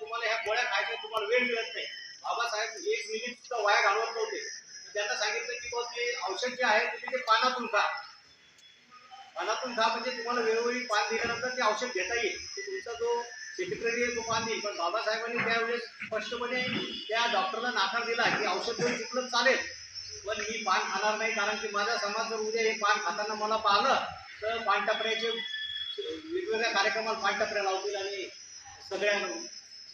तुम्हाला ह्या गोळ्या खायच्या तुम्हाला वेळ मिळत नाही. बाबासाहेब एक मिनिट सुद्धा वाया घालवत नव्हते. त्यांना सांगितलं की बाबा ते औषध जे आहे तुम्ही ते पानातून खा. पानातून खा म्हणजे तुम्हाला वेळोवेळी पान दिल्यानंतर ते औषध घेता येईल. तुमचा जो सेक्रेटरी आहे तो पान देईल. पण बाबासाहेबांनी त्यावेळेस स्पष्टपणे त्या डॉक्टरला नाकार दिला की औषध जर चुकलं चालेल. पण मी पान खाणार नाही कारण की माझा समाज जर उद्या हे पान खाताना मला पाहिलं तर पान टपऱ्याचे वेगवेगळ्या कार्यक्रमाला पान टपऱ्या लावतील आणि सगळ्या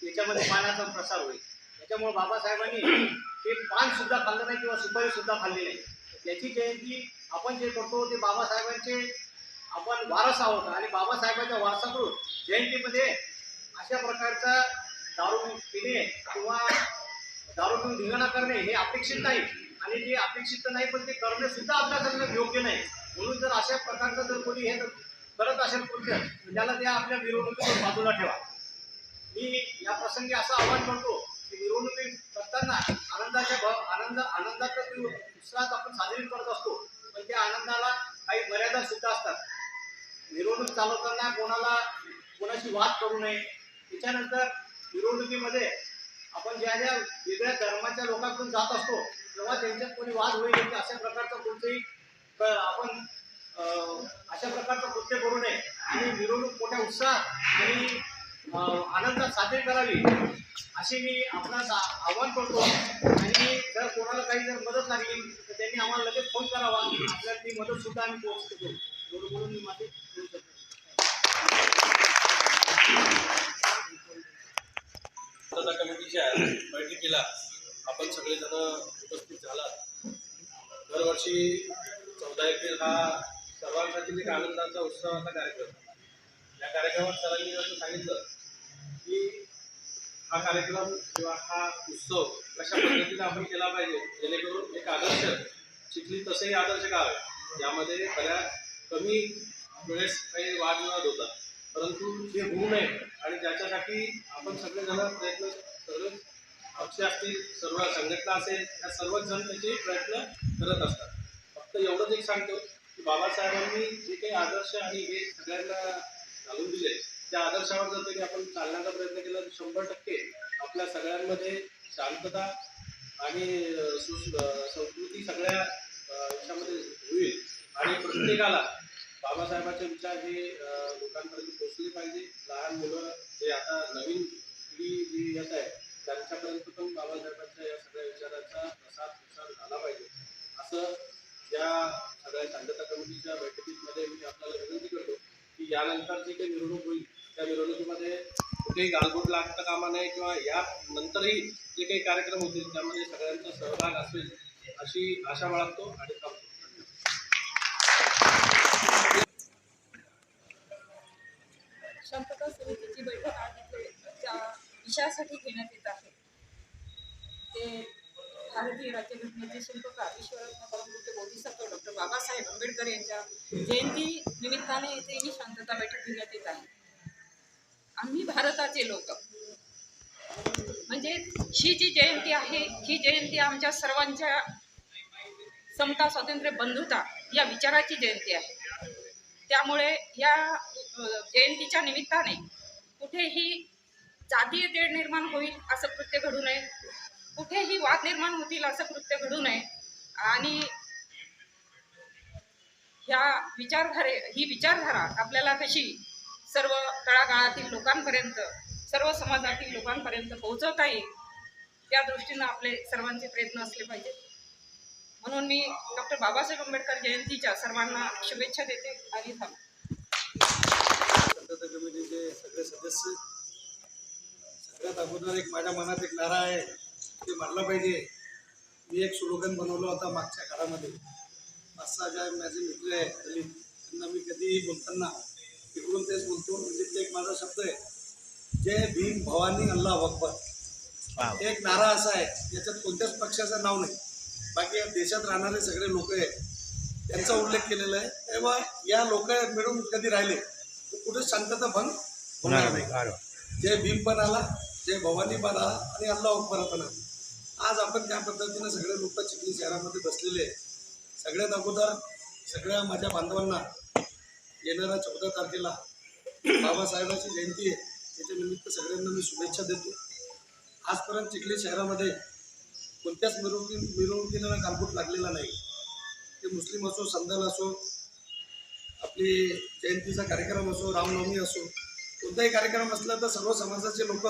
याच्यामध्ये पाण्याचा प्रसार होईल. त्याच्यामुळे बाबासाहेबांनी ते पान सुद्धा खाल्लं नाही किंवा सुपारी सुद्धा खाल्ली नाही. त्याची जयंती आपण जे करतो ते बाबासाहेबांचे आपण वारस आहोत आणि बाबासाहेबांच्या वारसाकडून जयंतीमध्ये अशा प्रकारचा दारू पिणे किंवा दारू पिऊन धिंगाणा करणे हे अपेक्षित नाही. आणि ते अपेक्षित नाही पण ते करणे सुद्धा आपल्याकडनं योग्य नाही. म्हणून जर अशा प्रकारचं जर कोणी हे करत असेल कृत्य त्याला त्या आपल्या मिरवणुकीवर बाजूला ठेवा. मी या प्रसंगी असं आव्हान करतो की मिरवणुकी करताना आनंदाच्या भ- आनंद आनंदाचा उत्साहात आपण साजरी करत असतो पण त्या आनंदाला काही मर्यादा सुद्धा असतात. मिरवणूक चालवताना कोणाला कोणाशी वाद करू नये. त्याच्यानंतर मिरवणुकीमध्ये आपण ज्या ज्या वेगळ्या धर्माच्या लोकांकडून जात असतो तेव्हा त्यांच्यात कोणी वाद होईल की अशा प्रकारचं कोणतंही क- आपण अशा प्रकारचं कृत्य करू नये. आणि मिरवणूक मोठ्या उत्साहात आणि आनंदात साजरी करावी असे मी आपणास आव्हान आवाहन करतो. आणि जर कोणाला काही जर मदत लागली तर त्यांनी आम्हाला लगेच फोन करावा. आपल्याला ती मदत सुद्धा आम्ही पोहोचतो एवढं बोलून मी माझे कमिटीच्या बैठकीला आपण सगळेजण उपस्थित झालात. दरवर्षी चौदा एप्रिल हा सर्वांसाठी एक आनंदाचा उत्सवाचा कार्यक्रम. या कार्यक्रमात सरांनी असं सांगितलं की हा कार्यक्रम किंवा हा उत्सव कशा पद्धतीने आपण केला पाहिजे? जेणेकरून एक आदर्श चिखली तसंही आदर्श गाव आहे. यामध्ये बऱ्याच कमी वेळेस काही वादविवाद होता. परंतु जे होऊ नये आणि ज्याच्यासाठी आपण सगळेजण प्रयत्न सर्व पक्ष असतील सर्व संघटना असेल या सर्वच जण त्याचे प्रयत्न करत असतात. फक्त एवढंच एक सांगतो की बाबासाहेबांनी जे काही आदर्श आणि हे सगळ्यांना घालून दिले त्या आदर्शावर जर तरी आपण चालण्याचा प्रयत्न केला तर शंभर टक्के आपल्या सगळ्यांमध्ये शांतता आणि संस्कृती सगळ्या याच्यामध्ये होईल. आणि प्रत्येकाला बाबासाहेबांचे विचार हे लोकांपर्यंत पोहोचले पाहिजे. लहान मुलं जे आता नवीन पिढी जी येत आहे त्यांच्यापर्यंत पण बाबासाहेबांच्या या सगळ्या विचारांचा प्रसार प्रसार झाला पाहिजे. असं या सगळ्या शांतता कमिटीच्या बैठकीमध्ये मी आपल्याला विनंती करतो की यानंतर जे काही निवडणूक होईल त्या मिरवणुकीमध्ये कुठेही गालबोट लागता कामा नये किंवा या नंतरही जे काही कार्यक्रम होतील त्यामध्ये सगळ्यांचा सहभाग असेल अशी आशा बाळगतो आणि थांबतो. शांतता समितीची बैठक आज इथे विषयासाठी घेण्यात येत आहे ते भारतीय राज्यघटनेचे शिल्पकार विश्वरत्न परमपूज्य बोधिसत्व डॉक्टर बाबासाहेब आंबेडकर यांच्या जयंती निमित्ताने येथे ही शांतता बैठक घेण्यात येत आहे. आम्ही भारताचे लोक. म्हणजे ही जी जयंती आहे ही जयंती आमच्या सर्वांच्या समता स्वातंत्र्य बंधुता या विचाराची जयंती आहे. त्यामुळे या जयंतीच्या निमित्ताने कुठेही जातीय तेढ निर्माण होईल असं कृत्य घडू नये. कुठेही वाद निर्माण होतील असं कृत्य घडू नये. आणि ह्या विचारधारे ही विचारधारा आपल्याला कशी सर्व तळागाळातील लोकांपर्यंत सर्व समाजातील लोकांपर्यंत पोहोचवता येईल त्या दृष्टीनं आपले सर्वांचे प्रयत्न असले पाहिजेत. म्हणून मी डॉक्टर बाबासाहेब आंबेडकर जयंतीच्या सर्वांना शुभेच्छा देते आणि थांबते. कमिटीचे सगळे सदस्य सगळ्यात अगोदर एक माझ्या मनात एक नारा आहे ते मानला पाहिजे. मी एक स्लोगन बनवलं होता मागच्या काळामध्ये. पाच सहा ज्या माझे मित्र आहे त्यांना मी कधीही बोलताना तिकडून तेच बोलतो म्हणजे ते एक माझा शब्द आहे. जय भीम भवानी अल्लाह अकबर. एक नारा असा आहे याच्यात कोणत्याच पक्षाचं नाव नाही. बाकी या देशात राहणारे सगळे लोक आहेत त्यांचा उल्लेख केलेला आहे. तेव्हा या लोक मिळून कधी राहिले तर कुठे शांतता भंग होणार नाही जय भीम पण आला जय भवानी पण आला आणि अल्लाह अकबर पण आला. आज आपण त्या पद्धतीनं सगळे लोक चिखली शहरामध्ये बसलेले आहे. सगळ्यात अगोदर सगळ्या माझ्या बांधवांना येणाऱ्या चौदा तारखेला बाबासाहेबांची जयंती आहे. त्याच्या निमित्त सगळ्यांना मी शुभेच्छा देतो. आजपर्यंत चिखली शहरामध्ये कोणत्याच मिरवणुकी मिरवणुकीला कालबूट लागलेला नाही. ते मुस्लिम असो संदल असो आपली जयंतीचा कार्यक्रम असो रामनवमी असो कोणताही कार्यक्रम असला तर सर्व समाजाचे लोक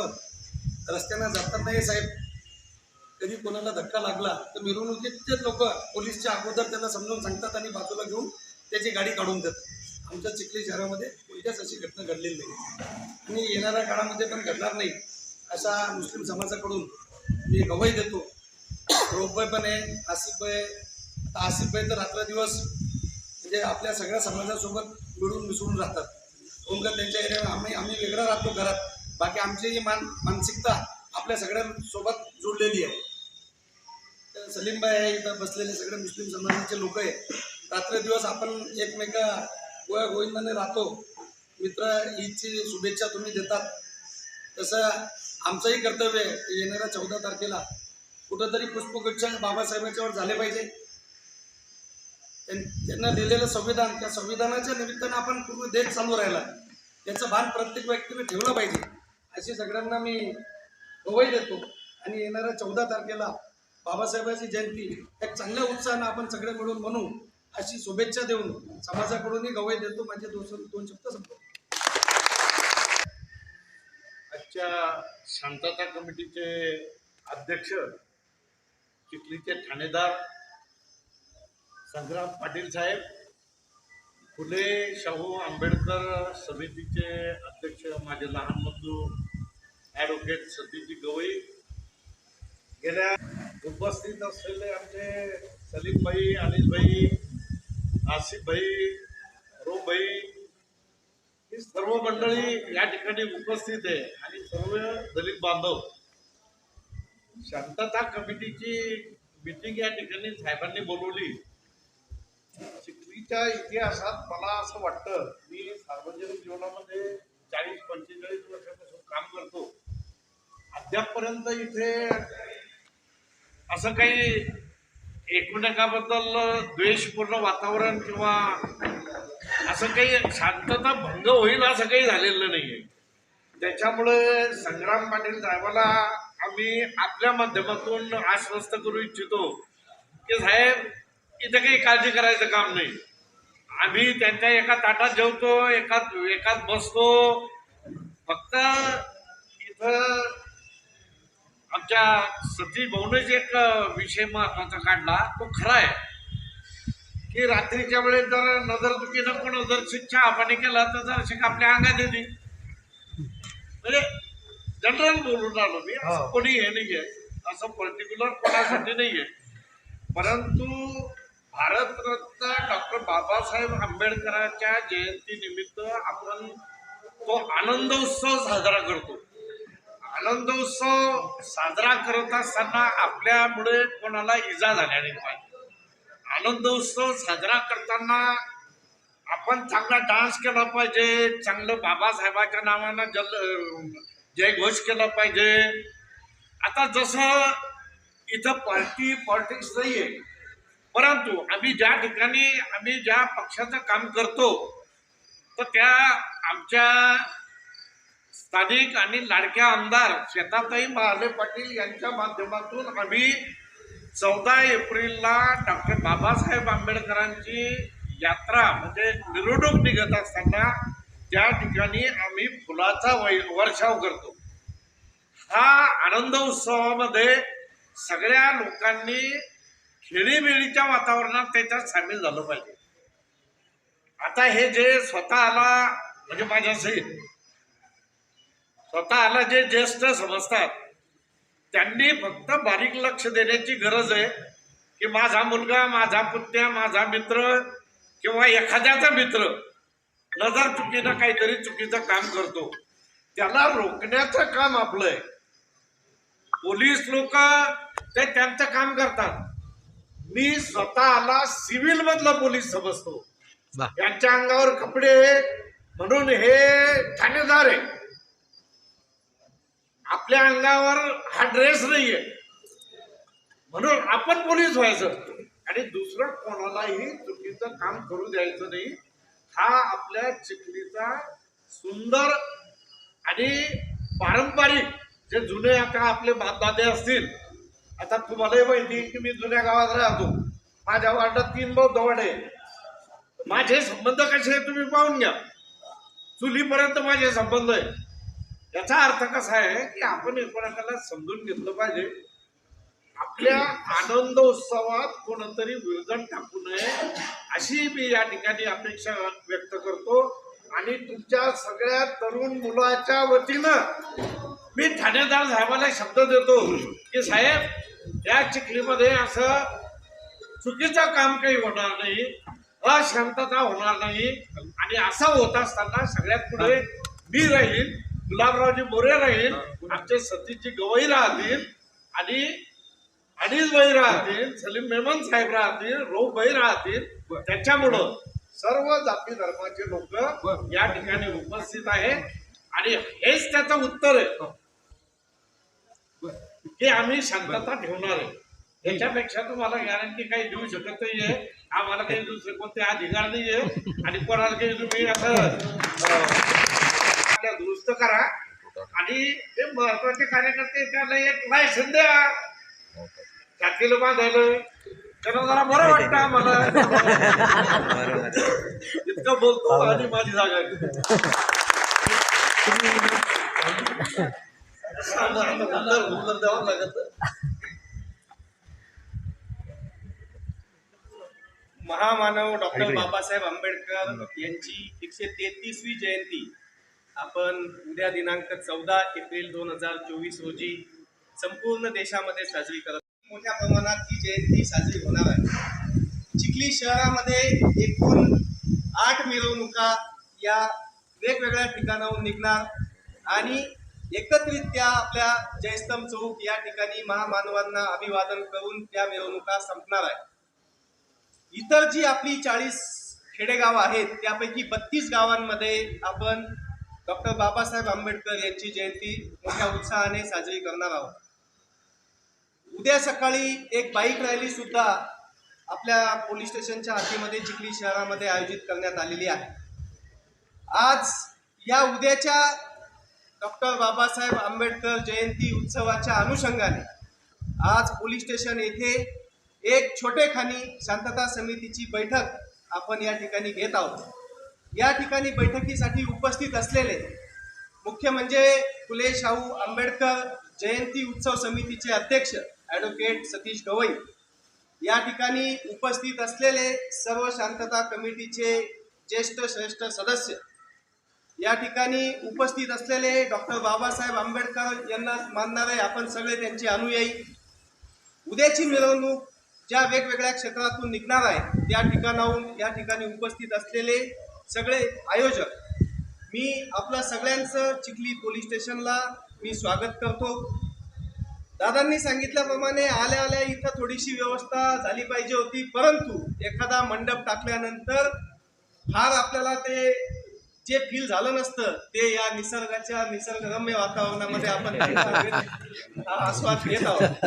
रस्त्यांना जातात नाही साहेब. कधी कोणाला धक्का लागला तर मिरवणुकीचे लोक पोलीसच्या अगोदर त्यांना समजावून सांगतात आणि बाजूला घेऊन त्याची गाडी काढून देतात. आमच्या चिखली शहरामध्ये कोणत्याच अशी घटना घडलेली नाही. आणि येणाऱ्या काळामध्ये पण घडणार नाही अशा मुस्लिम समाजाकडून मी गवाही देतो. रोपबाई पण आहे आसिफबाई आहे. आता आसिफबाई तर रात्रदिवस म्हणजे आपल्या सगळ्या समाजासोबत मिळून मिसळून राहतात. कोण का त्यांच्या एरिया आम्ही आम्ही वेगळं राहतो घरात. बाकी आमची ही मान मानसिकता आपल्या सगळ्यांसोबत जुळलेली आहे. तर सलीमबाई आहे इथं बसलेले सगळे मुस्लिम समाजाचे लोक आहे. रात्रदिवस आपण एकमेका गोया गोविंदाने राहतो. मित्र ईदची शुभेच्छा तुम्ही देतात. तसं आमचंही कर्तव्य आहे येणाऱ्या चौदा तारखेला कुठंतरी पुष्पगुच्छ बाबासाहेबांच्यावर झाले पाहिजे. त्यांना दिलेलं संविधान त्या संविधानाच्या निमित्तानं आपण पूर्ण देश चालू राहिला. त्याचं भान प्रत्येक व्यक्तीने ठेवलं पाहिजे. अशी सगळ्यांना मी गवई देतो. आणि येणाऱ्या चौदा तारखेला बाबासाहेबांची जयंती एक चांगल्या उत्साहानं आपण सगळे मिळून म्हणू. अशी शुभेच्छा देऊन समाजाकडूनही गवई देतो. माझे दोन दोन शब्द संपतो आजच्या शांतता कमिटीचे अध्यक्ष चिखलीचे ठाणेदार संग्राम पाटील साहेब फुले शाहू आंबेडकर समितीचे अध्यक्ष माझे लहान बंधू ॲडव्होकेट सतीजी गवई गेल्या उपस्थित असलेले आमचे सलीमभाई अनिलभाई आसिफभाई रोमभाई ही सर्व मंडळी या ठिकाणी उपस्थित आहे. आणि सर्व दलित बांधव शांतता कमिटीची मीटिंग या ठिकाणी साहेबांनी बोलवली. चिखलीच्या इतिहासात मला असं वाटतं मी सार्वजनिक जीवनामध्ये चाळीस पंचेचाळीस वर्षापासून काम करतो. अद्यापपर्यंत इथे असं काही एकमेकाबद्दल द्वेषपूर्ण वातावरण किंवा असं काही शांतता भंग होईल असं काही झालेलं नाहीये. त्याच्यामुळे संग्राम पाटील साहेबाला आम्ही आपल्या माध्यमातून आश्वस्त करू इच्छितो की साहेब इथं काही काळजी करायचं काम नाही. आम्ही त्यांच्या एका ताटात जेवतो एकात एकात बसतो. फक्त इथं आमच्या सतीश भाऊनच एक विषय महत्त्वाचा काढला तो खरा आहे. की रात्रीच्या वेळेस जर नजर चुकीनं कोण जर शिक्षा पाणी केला तर जर शिक आपल्या अंगात येते. म्हणजे जनरल बोलून आलो मी असं कोणी हे नाही आहे असं पर्टिक्युलर कोणासाठी नाही आहे परंतु भारतरत्न डॉक्टर बाबासाहेब आंबेडकरांच्या जयंती निमित्त आपण तो आनंद उत्सव साजरा करतो. आनंदोत्सव साजरा करत असताना आपल्यामुळे कोणाला इजा झाल्या नाही पाहिजे आनंदोत्सव साजरा करताना आपण चांगला डान्स केला पाहिजे चांगलं बाबासाहेबाच्या नावानं जल जयघोष केला पाहिजे. आता जसं इथं पार्टी पॉलिटिक्स नाही आहे परंतु आम्ही ज्या ठिकाणी आम्ही ज्या पक्षाचं काम करतो तर त्या आमच्या स्थानिक आणि लाडक्या आमदार शेताताई महाले पाटील यांच्या माध्यमातून आम्ही चौदा एप्रिलला डॉक्टर बाबासाहेब आंबेडकरांची यात्रा म्हणजे निवडणूक निघत असताना त्या ठिकाणी आम्ही फुलाचा वै वर्षाव करतो. हा आनंद उत्सवामध्ये सगळ्या लोकांनी खेळीमेळीच्या वातावरणात त्याच्यात सामील झालं पाहिजे. आता हे जे स्वतःला म्हणजे माझ्या सहित स्वतःला जे ज्येष्ठ समजतात त्यांनी फक्त बारीक लक्ष देण्याची गरज आहे की माझा मुलगा माझा पुत्या माझा मित्र किंवा एखाद्याचा मित्र नजर चुकीनं काहीतरी चुकीचं काम करतो. त्याला रोखण्याचं काम आपलं आहे. पोलीस लोक ते त्यांचं काम करतात. मी स्वतःला सिव्हिल मधला पोलीस समजतो. यांच्या अंगावर कपडे म्हणून हे ठाणेदार आहे. आपल्या अंगावर हा ड्रेस नाहीये. म्हणून आपण पोलीस व्हायचं. आणि दुसरं कोणालाही चुकीचं काम करू द्यायचं नाही. हा आपल्या चिखलीचा सुंदर आणि पारंपरिक जे जुने आता आपले बापदादे असतील. आता तुम्हालाही माहिती आहे की मी जुन्या गावात राहतो. माझ्या वार्डात तीन बौद्ध वाड आहे. माझे संबंध कसे तुम्ही पाहून घ्या. चुलीपर्यंत माझे संबंध आहे. याचा अर्थ कसा आहे की आपण एकमेकाला समजून घेतलं पाहिजे. आपल्या आनंद उत्सवात कोणतरी विरजण टाकू नये अशी मी या ठिकाणी अपेक्षा व्यक्त करतो. आणि तुमच्या सगळ्या तरुण मुलाच्या वतीनं मी ठाणेदार साहेबाला शब्द देतो की साहेब या चिखलीमध्ये असं चुकीचं काम काही होणार नाही अशांतता होणार नाही. आणि असं होत असताना सगळ्यात पुढे मी राहील. गुलाबरावजी मोरे राहील आमचे सतीशजी गवई राहतील आणि अनिल भाई राहतील सलीम मेमन साहेब राहतील रोह भाई राहतील. त्याच्यामुळं सर्व जाती धर्माचे लोक या ठिकाणी उपस्थित आहेत. आणि हेच त्याचं उत्तर आहे. की आम्ही शांतता ठेवणार आहे. याच्यापेक्षा तुम्हाला गॅरंटी काही देऊ शकत नाहीये. आम्हाला काही दुसरे कोणते अधिकार नाहीये. आणि कोणाला काही तुम्ही असं आपल्या दुरुस्त करा. आणि ते महत्त्वाचे कार्यकर्ते त्याला एक लायसन द्या. जातीला बांधायला. त्यांना जरा बरं वाटतं आम्हाला. इतकं बोलतो आणि माझी जागा द्यावं लागत महामानव डॉक्टर बाबासाहेब आंबेडकर यांची एकशे तेहतीसवी जयंती. आपण उद्या दिनांक चौदा एप्रिल दोन हजार चोवीस रोजी संपूर्ण देशामध्ये साजरी करत मोठ्या प्रमाणात ही जयंती साजरी होणार आहे. चिखली शहरामध्ये एकूण आठ मिरवणुका या वेगवेगळ्या ठिकाणाहून निघणार आणि एकत्रित्या आपल्या जयस्तंभ चौक या ठिकाणी महामानवांना अभिवादन करून त्या मिरवणुका संपणार आहे इतर जी आपली चाळीस खेडेगाव आहेत त्यापैकी बत्तीस गावांमध्ये आपण डॉक्टर बाबासाहेब आंबेडकर यांची जयंती मोठ्या उत्साहाने साजरी करणार आहोत. उद्या सकाळी एक बाईक रॅली सुद्धा आपल्या पोलीस स्टेशनच्या हातीमध्ये चिखली शहरामध्ये आयोजित करण्यात आलेली आहे. आज या उद्याच्या डॉक्टर बाबासाहेब आंबेडकर जयंती उत्सवाच्या अनुषंगाने आज पोलीस स्टेशन येथे एक छोटेखानी शांतता समितीची बैठक आपण या ठिकाणी घेत आहोत. या ठिकाणी बैठकीसाठी उपस्थित असलेले मुख्य म्हणजे फुले शाहू आंबेडकर जयंती उत्सव समितीचे अध्यक्ष ॲडव्होकेट सतीश गवई. या ठिकाणी उपस्थित असलेले सर्व शांतता कमिटीचे ज्येष्ठ श्रेष्ठ सदस्य. या ठिकाणी उपस्थित असलेले डॉक्टर बाबासाहेब आंबेडकर यांना मानणारे आपण सगळे त्यांचे अनुयायी. उद्याची मिरवणूक ज्या वेगवेगळ्या क्षेत्रातून निघणार आहे त्या ठिकाणाहून या ठिकाणी उपस्थित असलेले सगळे आयोजक मी आपल्या सगळ्यांचं चिखली पोलीस स्टेशनला मी स्वागत करतो. दादांनी सांगितल्याप्रमाणे आल्या आल्या इथं थोडीशी व्यवस्था झाली पाहिजे होती परंतु एखादा मंडप टाकल्यानंतर फार आपल्याला ते जे फील झालं नसतं ते या निसर्गाच्या निसर्गरम्य वातावरणामध्ये आपण आस्वाद घेत आहोत.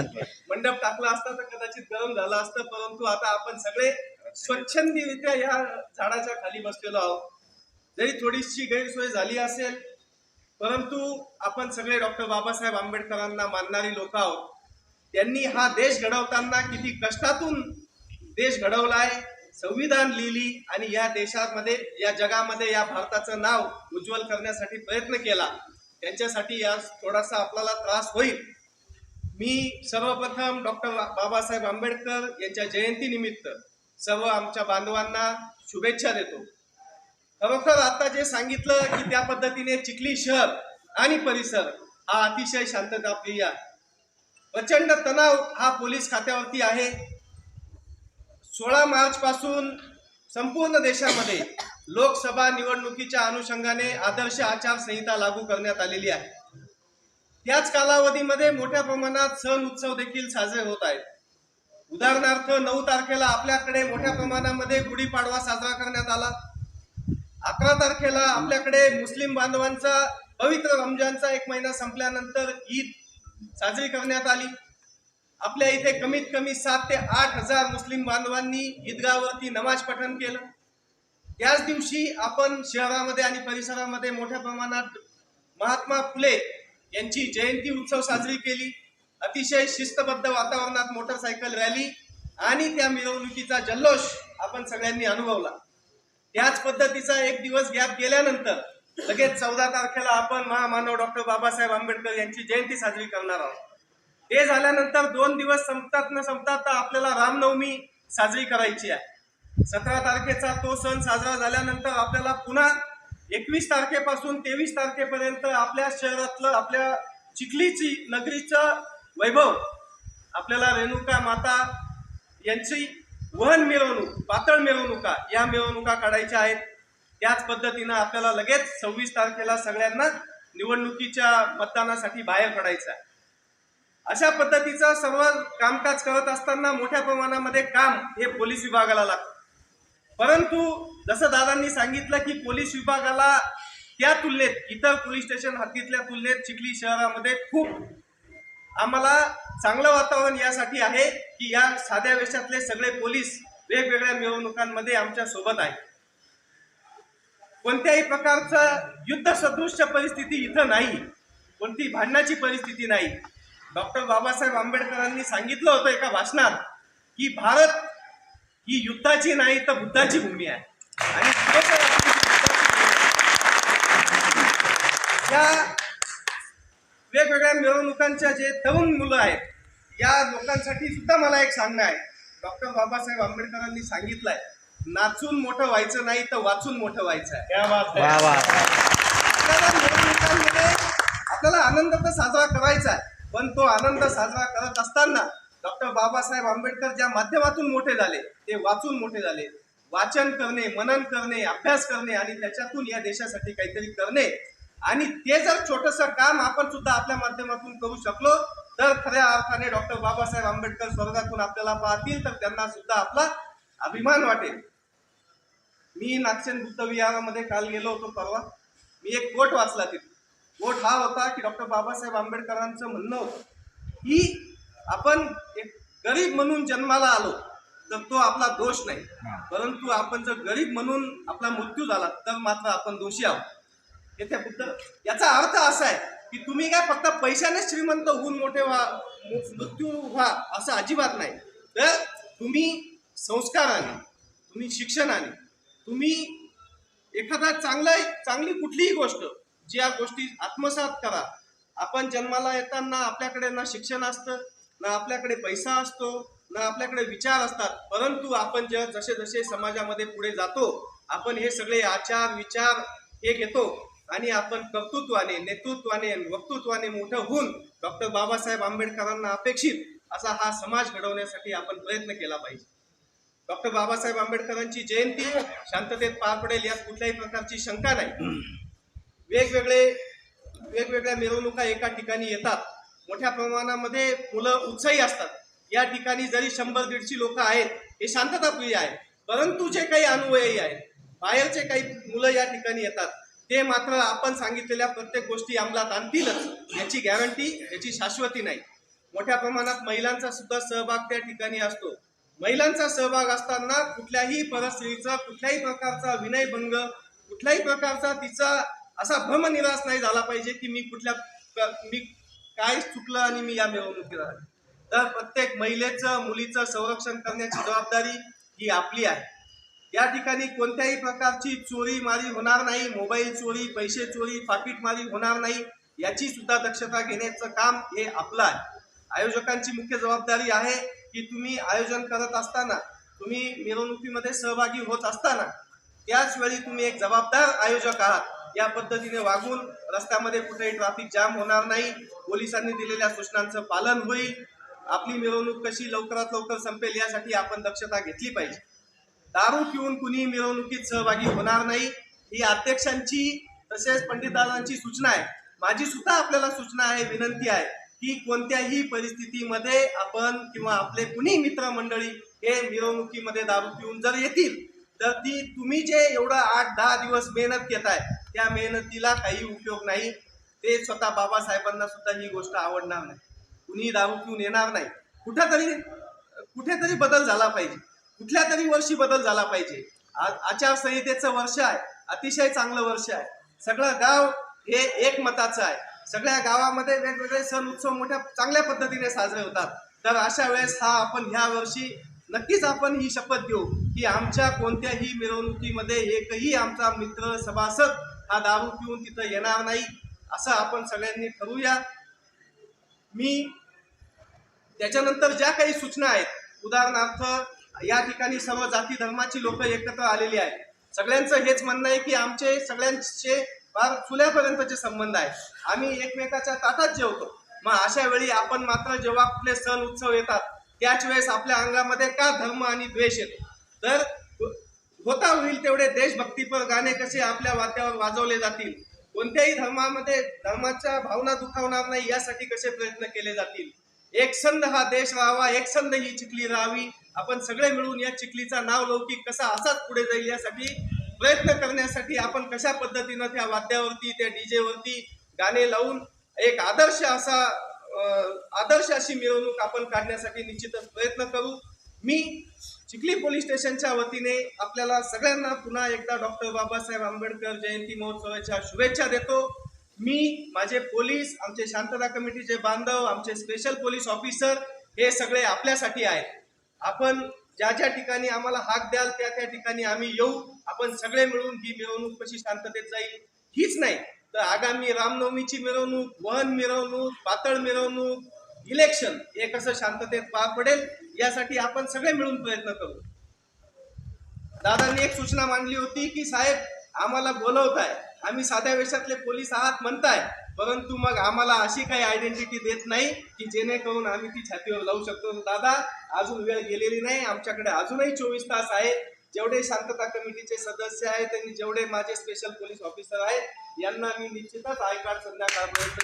मंडप टाकला असता तर कदाचित गरम झालं असतं परंतु आता आपण सगळे स्वच्छंदीरित्या या झाडाच्या खाली बसलेलो आहोत. जरी थोडीशी गैरसोय झाली असेल परंतु आपण सगळे डॉक्टर बाबासाहेब आंबेडकरांना मानणारी लोक आहोत. त्यांनी हा देश घडवताना किती कष्टातून देश घडवलाय संविधान लिहिली आणि या देशामध्ये या जगामध्ये या भारताचं नाव उज्ज्वल करण्यासाठी प्रयत्न केला. त्यांच्यासाठी या थोडासा आपल्याला त्रास होईल. मी सर्वप्रथम डॉक्टर बाबासाहेब आंबेडकर यांच्या जयंतीनिमित्त सर्व आमच्या बांधवांना शुभेच्छा देतो. खरोखर आता जे सांगितलं की त्या पद्धतीने चिखली शहर आणि परिसर हा अतिशय शांतताप्रिय आहे प्रचंड तणाव हा पोलीस खात्यावरती आहे. सोळा मार्च पासून संपूर्ण देशामध्ये लोकसभा निवडणुकीच्या अनुषंगाने आदर्श आचारसंहिता लागू करण्यात आलेली आहे. त्याच कालावधीमध्ये मोठ्या प्रमाणात सण उत्सव देखील साजरे होत आहेत. उदाहरणार्थ नऊ तारखेला आपल्याकडे मोठ्या प्रमाणामध्ये गुढीपाडवा साजरा करण्यात आला. अकरा तारखेला आपल्याकडे मुस्लिम बांधवांचा पवित्र रमजानचा एक महिना संपल्यानंतर ईद साजरी करण्यात आली. आपल्या इथे कमीत कमी सात ते आठ हजार मुस्लिम बांधवांनी ईदगावरती नमाज पठण केलं. त्याच दिवशी आपण शहरामध्ये आणि परिसरामध्ये मोठ्या प्रमाणात महात्मा फुले यांची जयंती उत्सव साजरी केली. अतिशय शिस्तबद्ध वातावरणात मोटरसायकल रॅली आणि त्या मिरवणुकीचा जल्लोष आपण सगळ्यांनी अनुभवला. त्याच पद्धतीचा एक दिवस गॅप गेल्यानंतर लगेच चौदा तारखेला आपण महामानव डॉक्टर बाबासाहेब आंबेडकर यांची जयंती साजरी करणार आहोत. ते झाल्यानंतर दोन दिवस संपतात न संपतात आपल्याला रामनवमी साजरी करायची आहे. सतरा तारखेचा तो सण साजरा झाल्यानंतर आपल्याला पुन्हा एकवीस तारखेपासून तेवीस तारखेपर्यंत आपल्या शहरातलं आपल्या चिखलीची नगरीचं वैभव आपल्याला रेणुका माता यांची वहन मिरवणूक पातळ मिरवणुका या मिरवणुका काढायच्या आहेत. त्याच पद्धतीनं आपल्याला लगेच सव्वीस तारखेला सगळ्यांना निवडणुकीच्या मतदानासाठी बाहेर पडायचं आहे. अशा पद्धतीचं सर्व कामकाज करत असताना मोठ्या प्रमाणामध्ये काम हे पोलीस विभागाला लागतं. परंतु जसं दादांनी सांगितलं की पोलीस विभागाला त्या तुलनेत इतर पोलीस स्टेशन हद्दीतल्या तुलनेत चिखली शहरामध्ये खूप आम्हाला चांगलं वातावरण यासाठी आहे की या साध्या वेशातले सगळे पोलीस वेगवेगळ्या मिरवणुकांमध्ये आमच्यासोबत आहेत. कोणत्याही प्रकारचं युद्ध सदृश्य परिस्थिती इथं नाही. कोणती भांडणाची परिस्थिती नाही. डॉक्टर बाबासाहेब आंबेडकरांनी सांगितलं होतं एका भाषणात की भारत ही युद्धाची नाही तर बुद्धाची भूमी आहे. आणि या वेगवेगळ्या मिरवणुकांच्या जे तरुण मुलं आहेत या लोकांसाठी सुद्धा मला एक सांगणं आहे. डॉक्टर बाबासाहेब आंबेडकरांनी सांगितलंय नाचून मोठं व्हायचं नाही तर वाचून मोठं व्हायचं आहे. आपल्याला आनंद तर साजरा करायचा आहे पण तो आनंद साजरा करत असताना डॉक्टर बाबासाहेब आंबेडकर ज्या माध्यमातून मोठे झाले ते वाचून मोठे झाले. वाचन करणे मनन करणे अभ्यास करणे आणि त्याच्यातून या देशासाठी काहीतरी करणे आणि ते जर छोटस काम आपण सुद्धा आपल्या माध्यमातून करू शकलो तर खऱ्या अर्थाने डॉक्टर बाबासाहेब आंबेडकर स्वर्गातून आपल्याला पाहतील तर त्यांना सुद्धा आपला अभिमान वाटेल. मी नागसेन बुद्ध विहारामध्ये काल गेलो होतो परवा. मी एक कोट वाचला तिथे. कोट हा होता की डॉक्टर बाबासाहेब आंबेडकरांचं म्हणणं होतं की आपण एक गरीब म्हणून जन्माला आलो तर तो आपला दोष नाही. परंतु आपण जर गरीब म्हणून आपला मृत्यू झाला तर मात्र आपण दोषी आहोत. येथे बुद्ध याचा अर्थ असा आहे की तुम्ही काय फक्त पैशाने श्रीमंत होऊन मोठे व्हा मृत्यू व्हा असं अजिबात नाही. तर तुम्ही संस्काराने तुम्ही शिक्षणाने तुम्ही एखादा चांगला चांगली कुठलीही गोष्ट ज्या गोष्टी आत्मसात करा. आपण जन्माला येताना आपल्याकडे ना शिक्षण असतं ना आपल्याकडे पैसा असतो ना आपल्याकडे विचार असतात. परंतु आपण जे जसे जसे समाजामध्ये पुढे जातो आपण हे सगळे आचार विचार हे घेतो. आणि आपण कर्तृत्वाने नेतृत्वाने वक्तृत्वाने मोठं होऊन डॉक्टर बाबासाहेब आंबेडकरांना अपेक्षित असा हा समाज घडवण्यासाठी आपण प्रयत्न केला पाहिजे. डॉक्टर बाबासाहेब आंबेडकरांची जयंती शांततेत पार पडेल यात कुठल्याही प्रकारची शंका नाही. वेगवेगळे वेगवेगळ्या मिरवणुका एका ठिकाणी येतात. मोठ्या प्रमाणामध्ये मुलं उत्साही असतात. या ठिकाणी जरी शंभर दीडशे लोक आहेत हे शांतताप्रिय आहे परंतु जे काही अनुयायी आहेत बाहेरचे काही मुलं या ठिकाणी येतात. ते मात्र आपण सांगितलेल्या प्रत्येक गोष्टी अंमलात आणतीलच याची गॅरंटी याची शाश्वती नाही. मोठ्या प्रमाणात महिलांचा सुद्धा सहभाग त्या ठिकाणी असतो. महिलांचा सहभाग असताना कुठल्याही परिस्थितीचा कुठल्याही प्रकारचा विनयभंग कुठल्याही प्रकारचा तिचा असा भ्रमनिराश नाही झाला पाहिजे की मी कुठल्या मी काय चुकलं आणि मी या मिरवणुकीत आले. तर प्रत्येक महिलेचं मुलीचं संरक्षण करण्याची जबाबदारी ही आपली आहे. या ठिकाणी कोणत्याही प्रकारची चोरी मारी होणार नाही मोबाईल चोरी पैसे चोरी फाकीटमारी होणार नाही याची सुद्धा दक्षता घेण्याचं काम हे आपलं आहे. आयोजकांची मुख्य जबाबदारी आहे की तुम्ही आयोजन करत असताना तुम्ही मिरवणुकीमध्ये सहभागी होत असताना त्याच वेळी तुम्ही एक जबाबदार आयोजक आहात. या पद्धतीने वागून रस्त्यामध्ये कुठेही ट्रॅफिक जाम होणार नाही पोलिसांनी दिलेल्या सूचनांचं पालन होईल. आपली मिरवणूक कशी लवकरात लवकर संपेल यासाठी आपण दक्षता घेतली पाहिजे. दारू पिऊन कुणी मिरवणुकीत सहभागी होणार नाही ही अध्यक्षांची तसेच पंडितदादांची सूचना आहे. माझी सुद्धा आपल्याला सूचना आहे विनंती आहे की कोणत्याही परिस्थितीमध्ये आपण किंवा आपले कुणी मित्रमंडळी हे मिरवणुकीमध्ये दारू पिऊन जर येतील तर ती तुम्ही जे एवढं आठ दहा दिवस मेहनत घेताय त्या मेहनतीला काही उपयोग नाही. ते स्वतः बाबासाहेबांना सुद्धा ही गोष्ट आवडणार नाही. कुणी दारू पिऊन येणार नाही. कुठेतरी कुठेतरी बदल झाला पाहिजे. कुठल्या तरी वर्षी बदल झाला पाहिजे. आ- आचारसंहितेचं वर्ष आहे. अतिशय चांगलं वर्ष आहे. सगळं गाव हे एक मताचं आहे. सगळ्या गावामध्ये वेगवेगळे सण उत्सव मोठ्या चांगल्या पद्धतीने साजरे होतात. तर अशा वेळेस हा आपण ह्या वर्षी नक्कीच आपण ही शपथ घेऊ की आमच्या कोणत्याही मिरवणुकीमध्ये एकही आमचा मित्र सभासद हा दारू पिऊन तिथं येणार नाही असं आपण सगळ्यांनी ठरवूया. मी त्याच्यानंतर ज्या काही सूचना आहेत उदाहरणार्थ या ठिकाणी सर्व जाती धर्माची लोक एकत्र आलेली आहेत. सगळ्यांचं हेच म्हणणं आहे की आमचे सगळ्यांचे फार चुल्यापर्यंतचे संबंध आहे आम्ही एकमेकाच्या ताटात जेवतो. मग अशा वेळी आपण मात्र जेव्हा आपले सण उत्सव येतात त्याच वेळेस आपल्या अंगामध्ये का धर्म आणि द्वेष येतो? तर होता होईल तेवढे देशभक्तीपर गाणे कसे आपल्या वाद्यावर वाजवले जातील? कोणत्याही धर्मामध्ये धर्माच्या भावना दुखावणार नाही यासाठी कसे प्रयत्न केले जातील? एकसंध हा देश राहावा एकसंध ही चिखली राहावी आपण सगळे मिळून या चिखलीचा नाव लौकिक कसा असाच पुढे जाईल यासाठी प्रयत्न करण्यासाठी आपण कशा पद्धतीनं त्या वाद्यावरती त्या डीजेवरती गाणे लावून एक आदर्श असा आदर्श अशी मिरवणूक आपण काढण्यासाठी निश्चितच प्रयत्न करू. मी चिखली पोलीस स्टेशनच्या वतीने आपल्याला सगळ्यांना पुन्हा एकदा डॉक्टर बाबासाहेब आंबेडकर जयंती महोत्सवाच्या शुभेच्छा देतो. मी माझे पोलीस आमचे शांतता कमिटीचे बांधव आमचे स्पेशल पोलीस ऑफिसर हे सगळे आपल्यासाठी आहेत. आपण ज्या ज्या ठिकाणी आम्हाला हाक द्याल त्या त्या ठिकाणी आम्ही येऊ. आपण सगळे मिळून ही मिरवणूक कशी शांततेत जाईल हीच नाही. तर आगामी रामनवमीची मिरवणूक वहन मिरवणूक पातळ मिरवणूक इलेक्शन हे कसं शांततेत पार पडेल यासाठी आपण सगळे मिळून प्रयत्न करू. दादांनी एक सूचना मांडली होती की साहेब आम्हाला बोलवत आहे आम्ही साध्या वेशातले पोलीस आहात म्हणताय. परंतु मग आम्हाला अशी काही आयडेंटिटी देत नाही की जेणेकरून आम्ही ती छातीवर लावू शकतो. दादा अजून वेळ गेलेली नाही. आमच्याकडे अजूनही चोवीस तास आहेत. जेवढे शांतता कमिटीचे सदस्य आहेत आणि जेवढे माझे स्पेशल पोलीस ऑफिसर आहेत यांना मी निश्चितच आय कार्ड संध्याकाळपर्यंत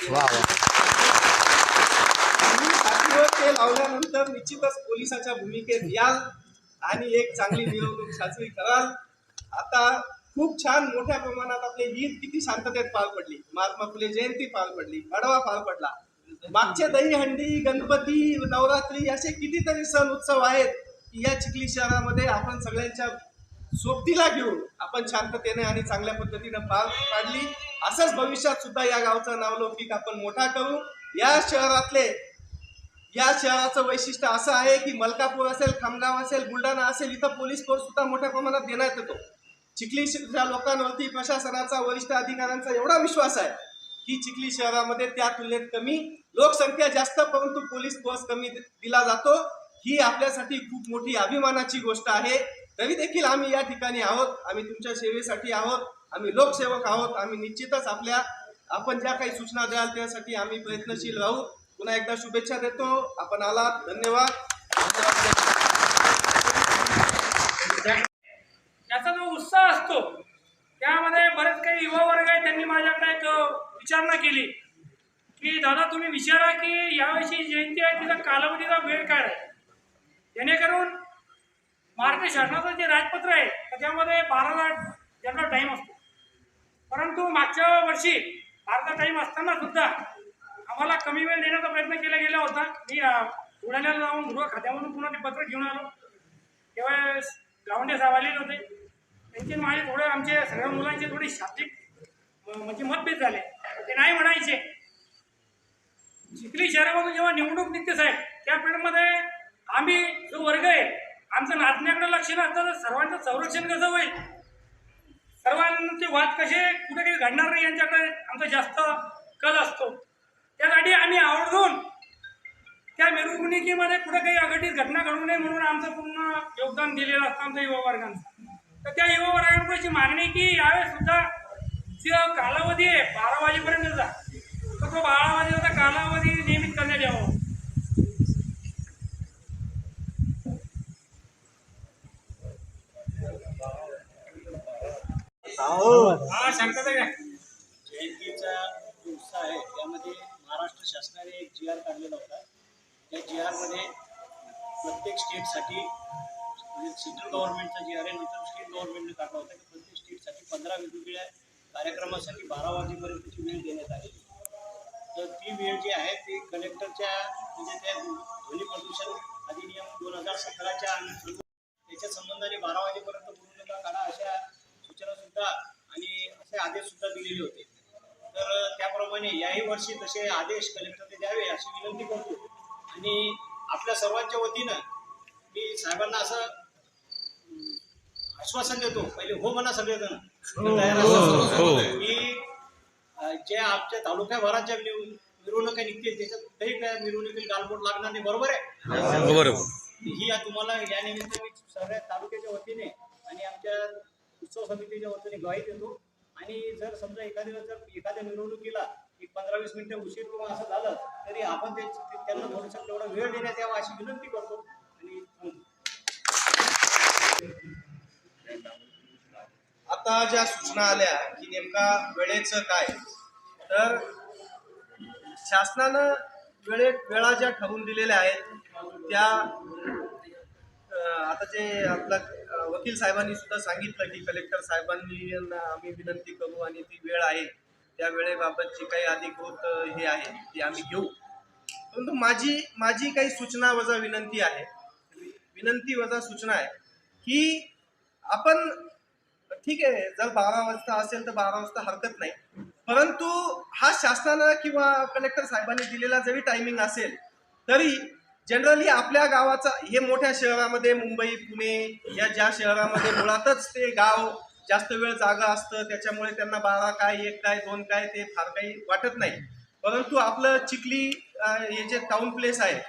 ते लावल्यानंतर निश्चितच पोलिसाच्या भूमिकेत याल आणि एक चांगली मिरवणूक साजरी कराल. आता खूप छान मोठ्या प्रमाणात आपले ईद किती शांततेत पार पडली. महात्मा फुले जयंती पार पडली गडवा पार पडला. मागच्या दहीहंडी गणपती नवरात्री असे कितीतरी सण उत्सव आहेत की या चिखली शहरामध्ये आपण सगळ्यांच्या सोबतीला घेऊन आपण शांततेने आणि चांगल्या पद्धतीने पार पाडली. असंच भविष्यात सुद्धा या गावचं नावलौकिक आपण मोठा करू. या शहरातले या शहराचं वैशिष्ट्य असं आहे की मलकापूर असेल खामगाव असेल बुलढाणा असेल इथं पोलीस फोर्स सुद्धा मोठ्या प्रमाणात देण्यात येतो. चिखली चिखलीच्या लोकांवरती प्रशासनाचा वरिष्ठ अधिकाऱ्यांचा एवढा विश्वास आहे की चिखली शहरामध्ये त्या तुलनेत कमी लोकसंख्या जास्त परंतु पोलीस फोर्स कमी दिला जातो. ही आपल्यासाठी खूप मोठी अभिमानाची गोष्ट आहे. तरी देखील आम्ही या ठिकाणी आहोत आम्ही तुमच्या सेवेसाठी आहोत आम्ही लोकसेवक आहोत आम्ही निश्चितच आपल्या आपण ज्या काही सूचना द्याल त्यासाठी आम्ही प्रयत्नशील राहू. पुन्हा एकदा शुभेच्छा देतो. आपण आलात. धन्यवाद त्याचा जो उत्साह असतो. त्यामध्ये बरेच काही युवा वर्ग आहे त्यांनी माझ्याकडे एक विचारणा केली. की दादा तुम्ही विचारा की यावर्षी जयंती आहे तिचा कालावधीचा वेळ काय आहे? जेणेकरून महाराष्ट्र शासनाचं जे राजपत्र आहे त्याच्यामध्ये बाराला ज्यांना टाईम असतो. परंतु मागच्या वर्षी बाराचा टाईम असताना सुद्धा आम्हाला कमी वेळ देण्याचा प्रयत्न केला गेला होता. मी अ, जाऊन गृह खात्यामधून पुन्हा ते पत्र घेऊन आलो. तेव्हा गावंडे साहेब आलेले होते. त्यांचे माझे थोडे आमचे सगळ्या मुलांचे थोडी शाब्दिक म्हणजे मतभेद झाले. ते नाही म्हणायचे. चिखली शहरामधून जेव्हा निवडणूक निघते साहेब त्या पिढीमध्ये आम्ही जो वर्ग आहे आमचं नाचण्याकडे लक्ष नसतं तर सर्वांचं संरक्षण कसं होईल? सर्वांचे वाद कसे कुठे काही घडणार नाही यांच्याकडे? आमचा जास्त कल असतो. त्यासाठी आम्ही आवर्जून त्या मिरवणुकीमध्ये कुठे काही अघटित घटना घडू नये म्हणून आमचं पूर्ण योगदान दिलेलं असतं आमच्या युवा वर्गांचं. तर त्या युवा वर्गांकडची मागणी की यावेळेस सुद्धा जो कालावधी आहे बारा वाजेपर्यंतचा तर तो बारा वाजेचा कालावधी नियमित करण्यात यावा. हा. सांगता का जयंतीचा जो उत्साह आहे त्यामध्ये महाराष्ट्र शासनाने एक जी आर काढलेला होता. त्या जी आरमध्ये प्रत्येक स्टेटसाठी म्हणजे सेंट्रल गव्हर्नमेंटचा जी आर आहे नंतर स्टेट गव्हर्नमेंटने काढला होता की प्रत्येक स्टेटसाठी पंधरा वेगवेगळ्या कार्यक्रमासाठी बारा वाजेपर्यंतची वेळ देण्यात आली. तर ती वेळ जी आहे ती कलेक्टरच्या म्हणजे त्या ध्वनी प्रदूषण अधिनियम दोन हजार सतराच्या त्याच्या संबंधाने बारा वाजेपर्यंत पूर्णतः काढा अशा सूचना सुद्धा आणि असे आदेश सुद्धा दिलेले होते. तर त्याप्रमाणे याही वर्षी तसे आदेश कलेक्टरने द्यावे अशी विनंती करतो. आणि आपल्या सर्वांच्या वतीनं मी साहेबांना असं आश्वासन देतो. पहिले हो म्हणा सगळेजण. तयार असतात. की अं, जे आमच्या तालुक्याभरात ज्या मिरव- मिरवणुका निघतील त्याच्यात कुठेही काय मिरवणुकीला गालबोट लागणार नाही बरोबर आहे? बरोबर ही या तुम्हाला या निमित्त मी सगळ्या तालुक्याच्या वतीने आणि आमच्या उत्सव समितीच्या वतीने ग्वाही देतो. आणि जर समजा एखाद्या जर एखाद्या मिरवणुकीला एक पंधरा वीस मिनिटं उशीर असं झालं तरी आपण त्यांना थोडंसं तेवढा वेळ देण्यात यावा अशी विनंती करतो. आणि आता ज्या सूचना आल्या की नेमका वेळेचं काय तर शासनानं वेळे वेळा ज्या ठरवून दिलेल्या आहेत त्या आता जे आपला वकील साहेबांनी सुद्धा सांगितलं की कलेक्टर साहेबांनी आम्ही विनंती करू आणि ती वेळ आहे त्या वेळेबाबत जी काही अधिकृत हे आहे ती आम्ही घेऊ. परंतु माझी माझी काही सूचना वजा विनंती आहे. विनंती वजा सूचना आहे की आपण ठीक आहे जर बारा वाजता असेल तर बारा वाजता हरकत नाही. परंतु हा शासनानं किंवा कलेक्टर साहेबांनी दिलेला जरी टायमिंग असेल तरी जनरली आपल्या गावाचा हे मोठ्या शहरामध्ये मुंबई पुणे या ज्या शहरामध्ये मुळातच ते गाव जास्त वेळ जागा असतं त्याच्यामुळे त्यांना बारा काय एक काय दोन काय ते फार काही वाटत नाही. परंतु आपलं चिखली हे जे टाउन प्लेस आहे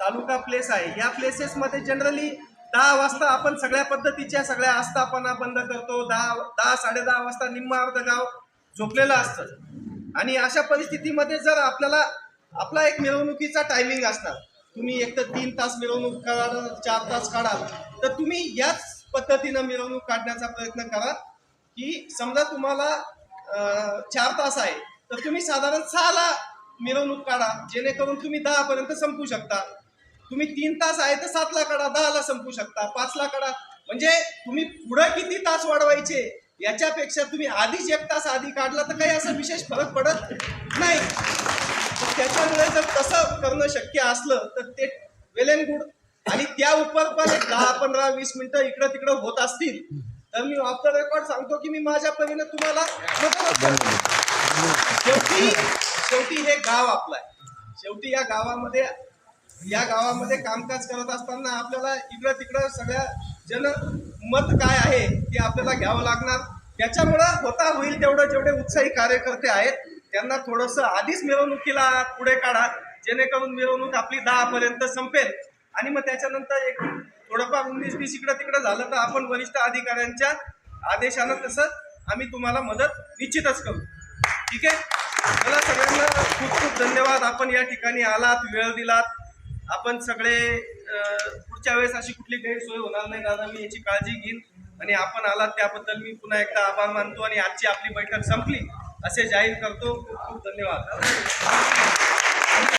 तालुका प्लेस आहे या प्लेसेसमध्ये जनरली दहा वाजता आपण सगळ्या पद्धतीच्या सगळ्या आस्थापना बंद करतो. दहा दहा साडेदहा वाजता निम्मा अर्ध गाव झोपलेलं असतं. आणि अशा परिस्थितीमध्ये जर आपल्याला आपला एक मिरवणुकीचा टायमिंग असणार. तुम्ही एक तर तीन तास मिरवणूक कराल चार तास काढाल. तर तुम्ही याच पद्धतीनं मिरवणूक काढण्याचा प्रयत्न करा की समजा तुम्हाला चार तास आहे तर तुम्ही साधारण सहाला मिरवणूक काढा जेणेकरून तुम्ही दहापर्यंत संपू शकता. तुम्ही तीन तास आहे तर सातला काढा दहाला संपू शकता पाचला काढा. म्हणजे तुम्ही पुढं किती तास वाढवायचे याच्यापेक्षा तुम्ही आधीच एक तास आधी काढला तर काही असं विशेष फरक पडत नाही. त्याच्यामुळे जर तसं करणं शक्य असलं तर ते वेल अँड गुड आणि त्या उपर पण एक दहा पंधरा वीस मिनिटं इकडं तिकडं होत असतील तर मी ऑफ द रेकॉर्ड सांगतो की मी माझ्या परीने तुम्हाला. शेवटी शेवटी हे गाव आपलं आहे. शेवटी या गावामध्ये या गावामध्ये कामकाज करत असताना आपल्याला इकडं तिकडं सगळ्या जन मत काय आहे ते आपल्याला घ्यावं लागणार. त्याच्यामुळं होता होईल तेवढं जेवढे उत्साही कार्यकर्ते आहेत त्यांना थोडंसं आधीच मिरवणुकीला पुढे काढा. जेणेकरून मिरवणूक आपली दहा पर्यंत संपेल. आणि मग त्याच्यानंतर एक थोडंफार उन्नीस बीस इकडं तिकडं झालं तर आपण वरिष्ठ अधिकाऱ्यांच्या आदेशानं तसं आम्ही तुम्हाला मदत निश्चितच करू. ठीक आहे? मला सगळ्यांना खूप खूप धन्यवाद. आपण या ठिकाणी आलात वेळ दिलात. आपण सगळे पुढच्या वेळेस अशी कुठली गैरसोय होणार नाही दादा मी याची काळजी घेईन. आणि आपण आलात त्याबद्दल मी पुन्हा एकदा आभार मानतो आणि आजची आपली बैठक संपली असे जाहीर करतो. खूप खूप धन्यवाद.